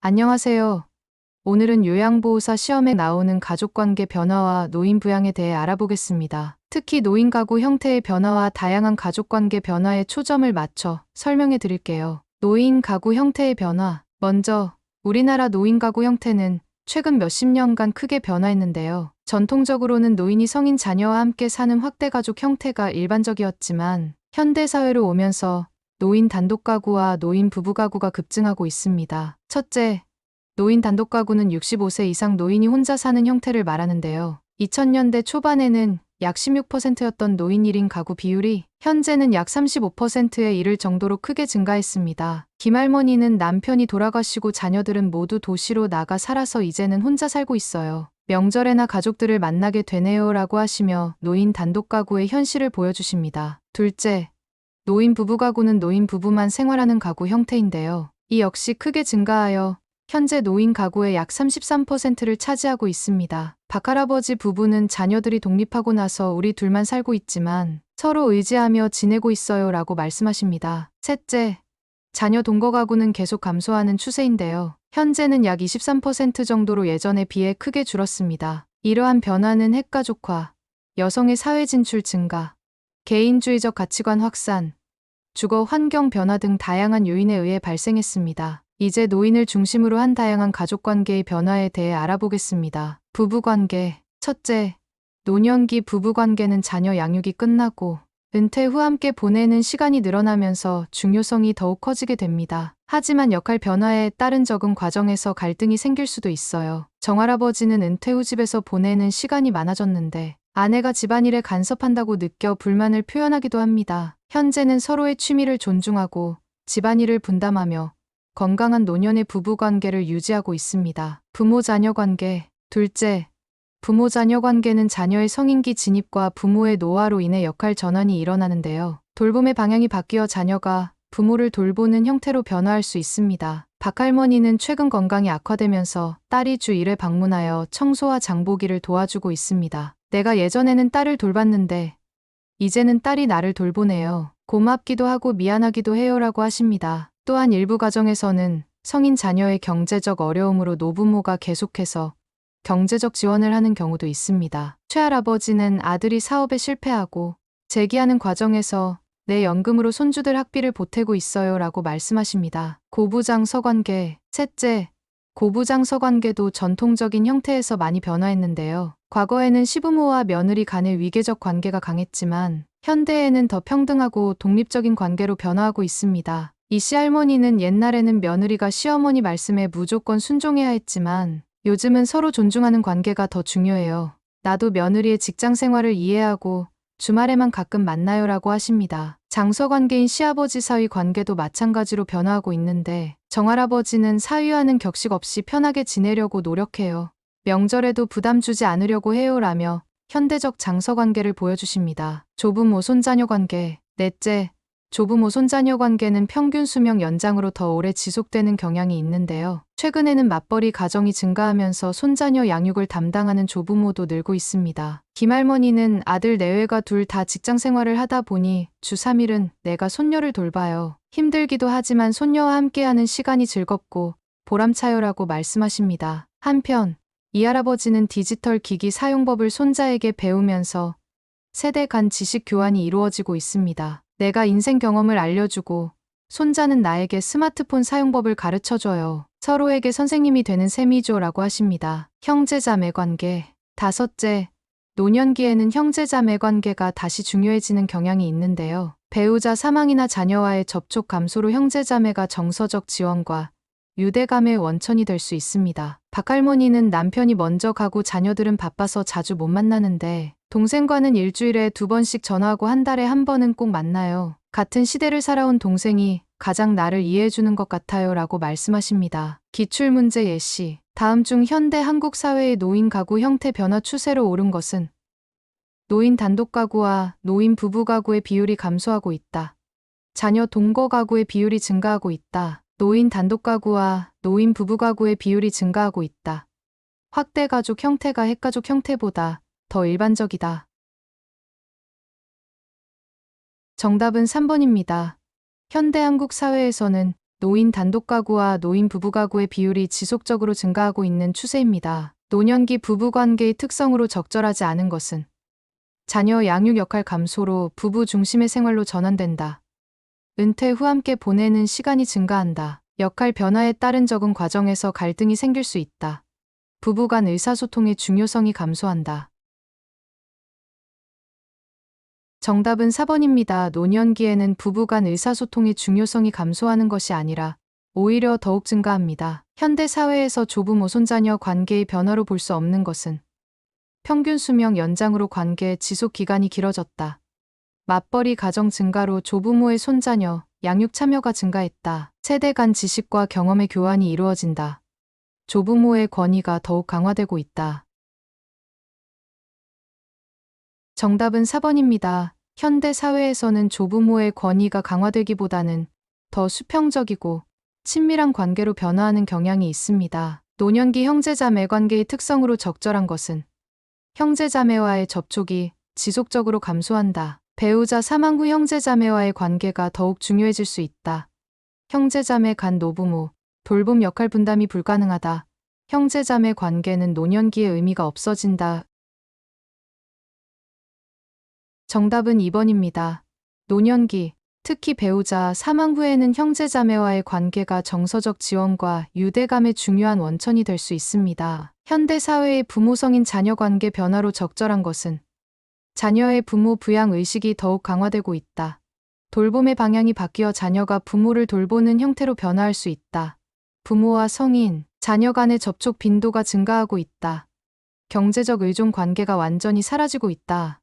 안녕하세요. 오늘은 요양보호사 시험에 나오는 가족관계 변화와 노인 부양에 대해 알아보겠습니다. 특히 노인 가구 형태의 변화와 다양한 가족관계 변화에 초점을 맞춰 설명해 드릴게요. 노인 가구 형태의 변화. 먼저, 우리나라 노인 가구 형태는 최근 몇십 년간 크게 변화했는데요. 전통적으로는 노인이 성인 자녀와 함께 사는 확대 가족 형태가 일반적이었지만, 현대사회로 오면서 노인 단독 가구와 노인 부부 가구가 급증하고 있습니다. 첫째, 노인 단독 가구는 65세 이상 노인이 혼자 사는 형태를 말하는데요. 2000년대 초반에는 약 16%였던 노인 1인 가구 비율이 현재는 약 35%에 이를 정도로 크게 증가했습니다. 김할머니는 남편이 돌아가시고 자녀들은 모두 도시로 나가 살아서 이제는 혼자 살고 있어요. 명절에나 가족들을 만나게 되네요 라고 하시며 노인 단독 가구의 현실을 보여주십니다. 둘째, 노인 부부 가구는 노인 부부만 생활하는 가구 형태인데요. 이 역시 크게 증가하여 현재 노인 가구의 약 33%를 차지하고 있습니다. 박할아버지 부부는 자녀들이 독립하고 나서 우리 둘만 살고 있지만 서로 의지하며 지내고 있어요 라고 말씀하십니다. 셋째, 자녀 동거 가구는 계속 감소하는 추세인데요. 현재는 약 23% 정도로 예전에 비해 크게 줄었습니다. 이러한 변화는 핵가족화, 여성의 사회 진출 증가, 개인주의적 가치관 확산, 주거 환경 변화 등 다양한 요인에 의해 발생했습니다. 이제 노인을 중심으로 한 다양한 가족 관계의 변화에 대해 알아보겠습니다. 부부 관계. 첫째, 노년기 부부 관계는 자녀 양육이 끝나고 은퇴 후 함께 보내는 시간이 늘어나면서 중요성이 더욱 커지게 됩니다. 하지만 역할 변화에 따른 적응 과정에서 갈등이 생길 수도 있어요. 정할아버지는 은퇴 후 집에서 보내는 시간이 많아졌는데 아내가 집안일에 간섭한다고 느껴 불만을 표현하기도 합니다. 현재는 서로의 취미를 존중하고 집안일을 분담하며 건강한 노년의 부부 관계를 유지하고 있습니다. 부모 자녀 관계. 둘째, 부모 자녀 관계는 자녀의 성인기 진입과 부모의 노화로 인해 역할 전환이 일어나는데요. 돌봄의 방향이 바뀌어 자녀가 부모를 돌보는 형태로 변화할 수 있습니다. 박할머니는 최근 건강이 악화되면서 딸이 주 1회 방문하여 청소와 장보기를 도와주고 있습니다. 내가 예전에는 딸을 돌봤는데 이제는 딸이 나를 돌보네요. 고맙기도 하고 미안하기도 해요라고 하십니다. 또한 일부 가정에서는 성인 자녀의 경제적 어려움으로 노부모가 계속해서 경제적 지원을 하는 경우도 있습니다. 최할아버지는 아들이 사업에 실패하고 재기하는 과정에서 내 연금으로 손주들 학비를 보태고 있어요 라고 말씀하십니다. 고부장 서관계. 셋째, 고부장 서관계도 전통적인 형태에서 많이 변화했는데요. 과거에는 시부모와 며느리 간의 위계적 관계가 강했지만 현대에는 더 평등하고 독립적인 관계로 변화하고 있습니다. 이 시할머니는 옛날에는 며느리가 시어머니 말씀에 무조건 순종해야 했지만 요즘은 서로 존중하는 관계가 더 중요해요. 나도 며느리의 직장 생활을 이해하고 주말에만 가끔 만나요라고 하십니다. 장서 관계인 시아버지 사위 관계도 마찬가지로 변화하고 있는데 정할아버지는 사위와는 격식 없이 편하게 지내려고 노력해요. 명절에도 부담 주지 않으려고 해요라며 현대적 장서 관계를 보여주십니다. 조부모 손자녀 관계. 넷째, 조부모 손자녀 관계는 평균 수명 연장으로 더 오래 지속되는 경향이 있는데요. 최근에는 맞벌이 가정이 증가하면서 손자녀 양육을 담당하는 조부모도 늘고 있습니다. 김할머니는 아들 내외가 둘 다 직장 생활을 하다 보니 주 3일은 내가 손녀를 돌봐요. 힘들기도 하지만 손녀와 함께하는 시간이 즐겁고 보람차요라고 말씀하십니다. 한편 이 할아버지는 디지털 기기 사용법을 손자에게 배우면서 세대 간 지식 교환이 이루어지고 있습니다. 내가 인생 경험을 알려주고 손자는 나에게 스마트폰 사용법을 가르쳐줘요. 서로에게 선생님이 되는 셈이죠 라고 하십니다. 형제자매 관계. 다섯째, 노년기에는 형제자매 관계가 다시 중요해지는 경향이 있는데요. 배우자 사망이나 자녀와의 접촉 감소로 형제자매가 정서적 지원과 유대감의 원천이 될 수 있습니다. 박할머니는 남편이 먼저 가고 자녀들은 바빠서 자주 못 만나는데 동생과는 일주일에 두 번씩 전화하고 한 달에 한 번은 꼭 만나요. 같은 시대를 살아온 동생이 가장 나를 이해해주는 것 같아요 라고 말씀하십니다. 기출문제 예시. 다음 중 현대 한국 사회의 노인 가구 형태 변화 추세로 오른 것은 노인 단독 가구와 노인 부부 가구의 비율이 감소하고 있다. 자녀 동거 가구의 비율이 증가하고 있다. 노인 단독 가구와 노인 부부 가구의 비율이 증가하고 있다. 확대 가족 형태가 핵가족 형태보다 더 일반적이다. 정답은 3번입니다. 현대 한국 사회에서는 노인 단독 가구와 노인 부부 가구의 비율이 지속적으로 증가하고 있는 추세입니다. 노년기 부부 관계의 특성으로 적절하지 않은 것은 자녀 양육 역할 감소로 부부 중심의 생활로 전환된다. 은퇴 후 함께 보내는 시간이 증가한다. 역할 변화에 따른 적응 과정에서 갈등이 생길 수 있다. 부부 간 의사소통의 중요성이 감소한다. 정답은 4번입니다. 노년기에는 부부 간 의사소통의 중요성이 감소하는 것이 아니라 오히려 더욱 증가합니다. 현대 사회에서 조부모 손자녀 관계의 변화로 볼 수 없는 것은 평균 수명 연장으로 관계 지속 기간이 길어졌다. 맞벌이 가정 증가로 조부모의 손자녀, 양육 참여가 증가했다. 세대 간 지식과 경험의 교환이 이루어진다. 조부모의 권위가 더욱 강화되고 있다. 정답은 4번입니다. 현대 사회에서는 조부모의 권위가 강화되기보다는 더 수평적이고 친밀한 관계로 변화하는 경향이 있습니다. 노년기 형제자매 관계의 특성으로 적절한 것은 형제자매와의 접촉이 지속적으로 감소한다. 배우자 사망 후 형제자매와의 관계가 더욱 중요해질 수 있다. 형제자매 간 노부모, 돌봄 역할 분담이 불가능하다. 형제자매 관계는 노년기의 의미가 없어진다. 정답은 2번입니다. 노년기, 특히 배우자 사망 후에는 형제자매와의 관계가 정서적 지원과 유대감의 중요한 원천이 될 수 있습니다. 현대 사회의 부모성인 자녀 관계 변화로 적절한 것은 자녀의 부모 부양 의식이 더욱 강화되고 있다. 돌봄의 방향이 바뀌어 자녀가 부모를 돌보는 형태로 변화할 수 있다. 부모와 성인, 자녀 간의 접촉 빈도가 증가하고 있다. 경제적 의존 관계가 완전히 사라지고 있다.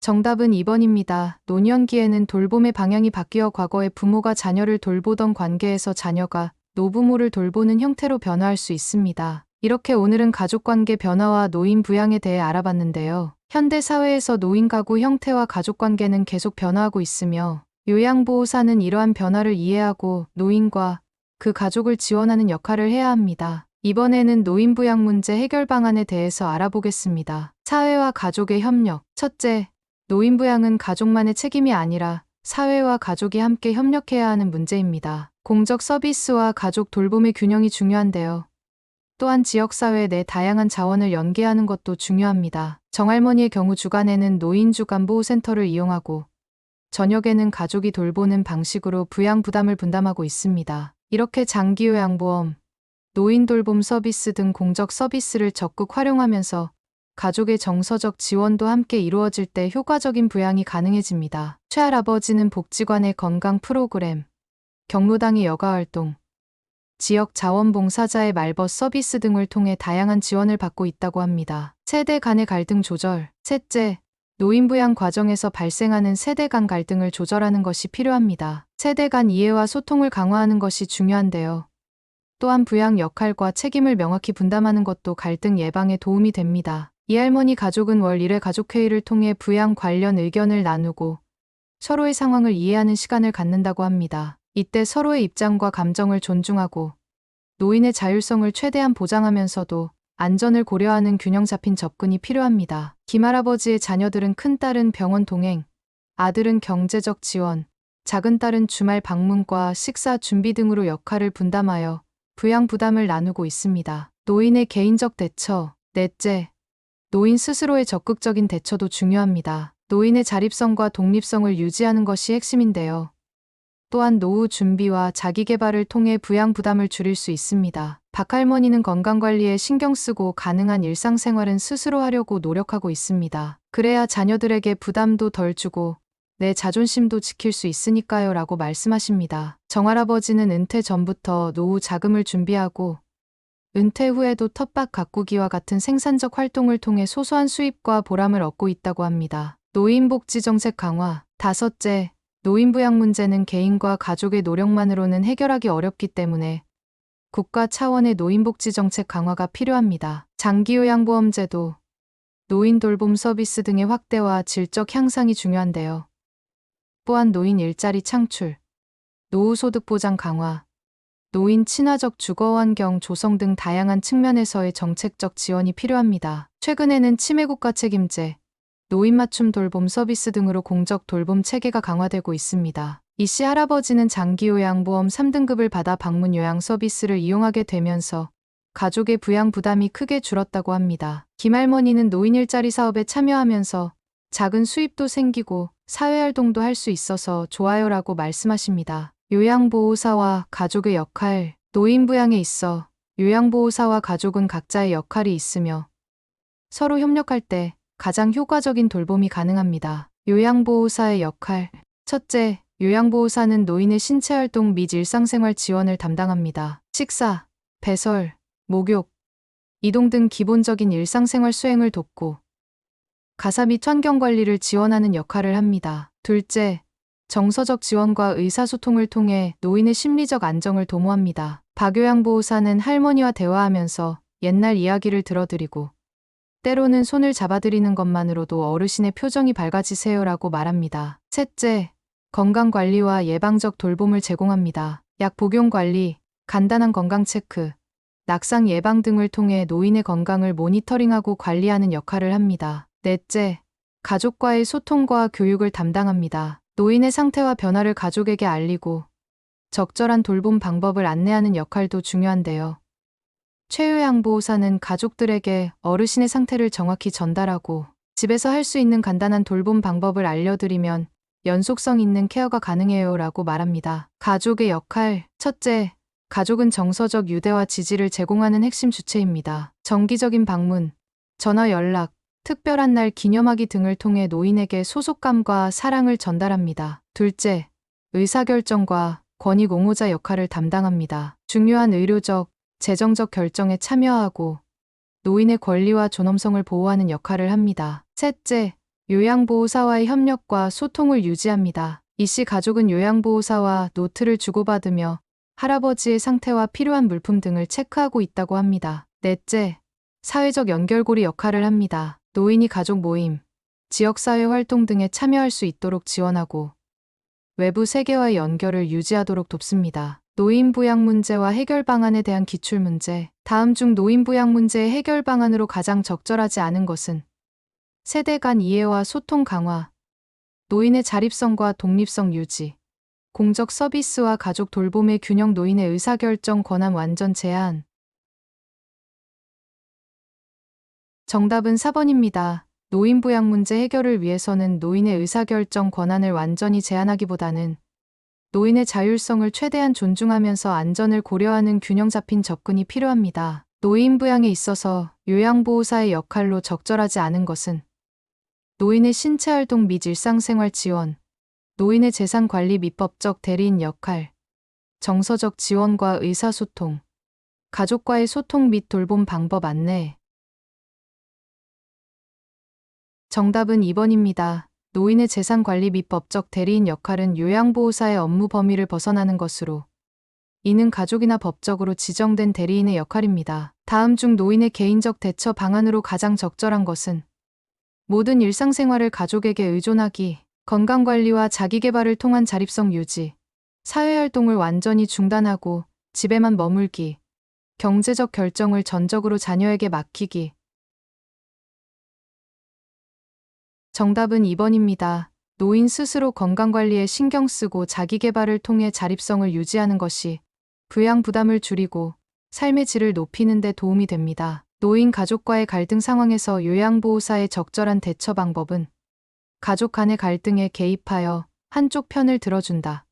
정답은 2번입니다. 노년기에는 돌봄의 방향이 바뀌어 과거의 부모가 자녀를 돌보던 관계에서 자녀가 노부모를 돌보는 형태로 변화할 수 있습니다. 이렇게 오늘은 가족관계 변화와 노인 부양에 대해 알아봤는데요. 현대 사회에서 노인 가구 형태와 가족관계는 계속 변화하고 있으며 요양보호사는 이러한 변화를 이해하고 노인과 그 가족을 지원하는 역할을 해야 합니다. 이번에는 노인 부양 문제 해결 방안에 대해서 알아보겠습니다. 사회와 가족의 협력. 첫째, 노인 부양은 가족만의 책임이 아니라 사회와 가족이 함께 협력해야 하는 문제입니다. 공적 서비스와 가족 돌봄의 균형이 중요한데요. 또한 지역사회 내 다양한 자원을 연계하는 것도 중요합니다. 정할머니의 경우 주간에는 노인 주간 보호센터를 이용하고 저녁에는 가족이 돌보는 방식으로 부양 부담을 분담하고 있습니다. 이렇게 장기요양보험, 노인 돌봄 서비스 등 공적 서비스를 적극 활용하면서 가족의 정서적 지원도 함께 이루어질 때 효과적인 부양이 가능해집니다. 최할아버지는 복지관의 건강 프로그램, 경로당의 여가활동, 지역 자원봉사자의 말벗 서비스 등을 통해 다양한 지원을 받고 있다고 합니다. 세대 간의 갈등 조절. 셋째, 노인 부양 과정에서 발생하는 세대 간 갈등을 조절하는 것이 필요합니다. 세대 간 이해와 소통을 강화하는 것이 중요한데요. 또한 부양 역할과 책임을 명확히 분담하는 것도 갈등 예방에 도움이 됩니다. 이 할머니 가족은 월 1회 가족회의를 통해 부양 관련 의견을 나누고 서로의 상황을 이해하는 시간을 갖는다고 합니다. 이때 서로의 입장과 감정을 존중하고 노인의 자율성을 최대한 보장하면서도 안전을 고려하는 균형 잡힌 접근이 필요합니다. 김할아버지의 자녀들은 큰딸은 병원 동행, 아들은 경제적 지원, 작은 딸은 주말 방문과 식사 준비 등으로 역할을 분담하여 부양 부담을 나누고 있습니다. 노인의 개인적 대처, 넷째, 노인 스스로의 적극적인 대처도 중요합니다. 노인의 자립성과 독립성을 유지하는 것이 핵심인데요. 또한 노후 준비와 자기 개발을 통해 부양 부담을 줄일 수 있습니다. 박할머니는 건강관리에 신경 쓰고 가능한 일상생활은 스스로 하려고 노력하고 있습니다. 그래야 자녀들에게 부담도 덜 주고 내 자존심도 지킬 수 있으니까요 라고 말씀하십니다. 정할아버지는 은퇴 전부터 노후 자금을 준비하고 은퇴 후에도 텃밭 가꾸기와 같은 생산적 활동을 통해 소소한 수입과 보람을 얻고 있다고 합니다. 노인복지 정책 강화 다섯째, 노인부양 문제는 개인과 가족의 노력만으로는 해결하기 어렵기 때문에 국가 차원의 노인복지 정책 강화가 필요합니다. 장기요양보험제도, 노인 돌봄 서비스 등의 확대와 질적 향상이 중요한데요. 또한 노인 일자리 창출, 노후소득 보장 강화, 노인 친화적 주거환경 조성 등 다양한 측면에서의 정책적 지원이 필요합니다. 최근에는 치매국가 책임제, 노인 맞춤 돌봄 서비스 등으로 공적 돌봄 체계가 강화되고 있습니다. 이 씨 할아버지는 장기 요양보험 3등급을 받아 방문 요양 서비스를 이용하게 되면서 가족의 부양 부담이 크게 줄었다고 합니다. 김할머니는 노인 일자리 사업에 참여하면서 작은 수입도 생기고 사회활동도 할 수 있어서 좋아요라고 말씀하십니다. 요양보호사와 가족의 역할, 노인 부양에 있어 요양보호사와 가족은 각자의 역할이 있으며 서로 협력할 때 가장 효과적인 돌봄이 가능합니다. 요양보호사의 역할. 첫째, 요양보호사는 노인의 신체활동 및 일상생활 지원을 담당합니다. 식사, 배설, 목욕, 이동 등 기본적인 일상생활 수행을 돕고 가사 및 환경 관리를 지원하는 역할을 합니다. 둘째, 정서적 지원과 의사소통을 통해 노인의 심리적 안정을 도모합니다. 박요양 보호사는 할머니와 대화하면서 옛날 이야기를 들어드리고 때로는 손을 잡아드리는 것만으로도 어르신의 표정이 밝아지세요라고 말합니다. 셋째, 건강관리와 예방적 돌봄을 제공합니다. 약 복용 관리, 간단한 건강 체크, 낙상 예방 등을 통해 노인의 건강을 모니터링하고 관리하는 역할을 합니다. 넷째, 가족과의 소통과 교육을 담당합니다. 노인의 상태와 변화를 가족에게 알리고 적절한 돌봄 방법을 안내하는 역할도 중요한데요. 최요양보호사는 가족들에게 어르신의 상태를 정확히 전달하고 집에서 할 수 있는 간단한 돌봄 방법을 알려드리면 연속성 있는 케어가 가능해요 라고 말합니다. 가족의 역할. 첫째, 가족은 정서적 유대와 지지를 제공하는 핵심 주체입니다. 정기적인 방문, 전화 연락, 특별한 날 기념하기 등을 통해 노인에게 소속감과 사랑을 전달합니다. 둘째, 의사결정과 권익 옹호자 역할을 담당합니다. 중요한 의료적, 재정적 결정에 참여하고 노인의 권리와 존엄성을 보호하는 역할을 합니다. 셋째, 요양보호사와의 협력과 소통을 유지합니다. 이 씨 가족은 요양보호사와 노트를 주고받으며 할아버지의 상태와 필요한 물품 등을 체크하고 있다고 합니다. 넷째, 사회적 연결고리 역할을 합니다. 노인이 가족 모임, 지역사회 활동 등에 참여할 수 있도록 지원하고 외부 세계와의 연결을 유지하도록 돕습니다. 노인 부양 문제와 해결 방안에 대한 기출 문제. 다음 중 노인 부양 문제의 해결 방안으로 가장 적절하지 않은 것은 세대 간 이해와 소통 강화, 노인의 자립성과 독립성 유지, 공적 서비스와 가족 돌봄의 균형 노인의 의사결정 권한 완전 제한. 정답은 4번입니다. 노인 부양 문제 해결을 위해서는 노인의 의사결정 권한을 완전히 제한하기보다는 노인의 자율성을 최대한 존중하면서 안전을 고려하는 균형 잡힌 접근이 필요합니다. 노인 부양에 있어서 요양보호사의 역할로 적절하지 않은 것은 노인의 신체 활동 및 일상생활 지원, 노인의 재산 관리 및 법적 대리인 역할, 정서적 지원과 의사소통, 가족과의 소통 및 돌봄 방법 안내. 정답은 2번입니다. 노인의 재산 관리 및 법적 대리인 역할은 요양보호사의 업무 범위를 벗어나는 것으로 이는 가족이나 법적으로 지정된 대리인의 역할입니다. 다음 중 노인의 개인적 대처 방안으로 가장 적절한 것은 모든 일상생활을 가족에게 의존하기, 건강관리와 자기개발을 통한 자립성 유지, 사회활동을 완전히 중단하고 집에만 머물기, 경제적 결정을 전적으로 자녀에게 맡기기, 정답은 2번입니다. 노인 스스로 건강관리에 신경 쓰고 자기개발을 통해 자립성을 유지하는 것이 부양 부담을 줄이고 삶의 질을 높이는 데 도움이 됩니다. 노인 가족과의 갈등 상황에서 요양보호사의 적절한 대처 방법은 가족 간의 갈등에 개입하여 한쪽 편을 들어준다.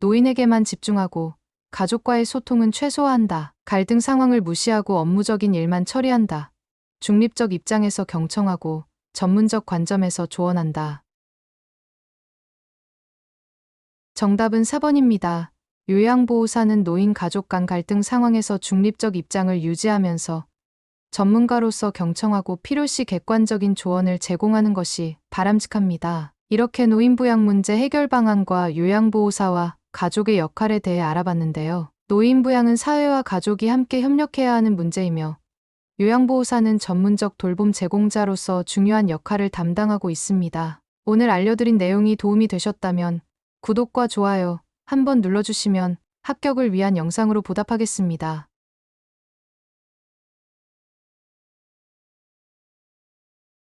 노인에게만 집중하고 가족과의 소통은 최소화한다. 갈등 상황을 무시하고 업무적인 일만 처리한다. 중립적 입장에서 경청하고 전문적 관점에서 조언한다. 정답은 4번입니다. 요양보호사는 노인 가족 간 갈등 상황에서 중립적 입장을 유지하면서 전문가로서 경청하고 필요시 객관적인 조언을 제공하는 것이 바람직합니다. 이렇게 노인 부양 문제 해결 방안과 요양보호사와 가족의 역할에 대해 알아봤는데요. 노인 부양은 사회와 가족이 함께 협력해야 하는 문제이며 요양보호사는 전문적 돌봄 제공자로서 중요한 역할을 담당하고 있습니다. 오늘 알려드린 내용이 도움이 되셨다면 구독과 좋아요 한번 눌러주시면 합격을 위한 영상으로 보답하겠습니다.